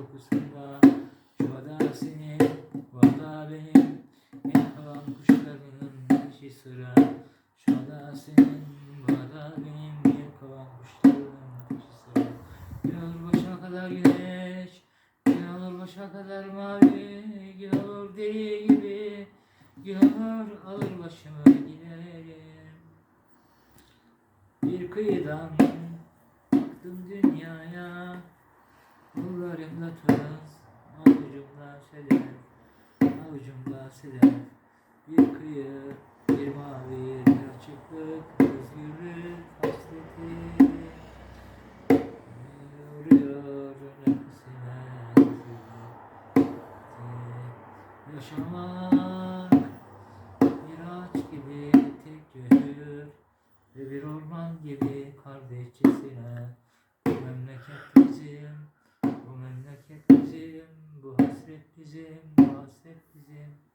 kokusunda Şuvada senin, vada benim En havam kuşlarının işi sıra Şuvada senin, vada benim En havam kuşlarının işi sıra. Gün olur başa kadar güneş Gün olur başa kadar mavi Gün olur deli gibi Gün olur alır başımı giderim. Bir kıyıdan Yollarımda toz Avucumda sedef Avucumda sedef Bir kıyı bir mavi bir açıklık Özgürlük hasreti. Yoruyor nefsine Yaşamak bir ağaç gibi tek cühür Ve bir orman gibi kardeşçesine bizim, bu hasret bizim, bu hasret bizim.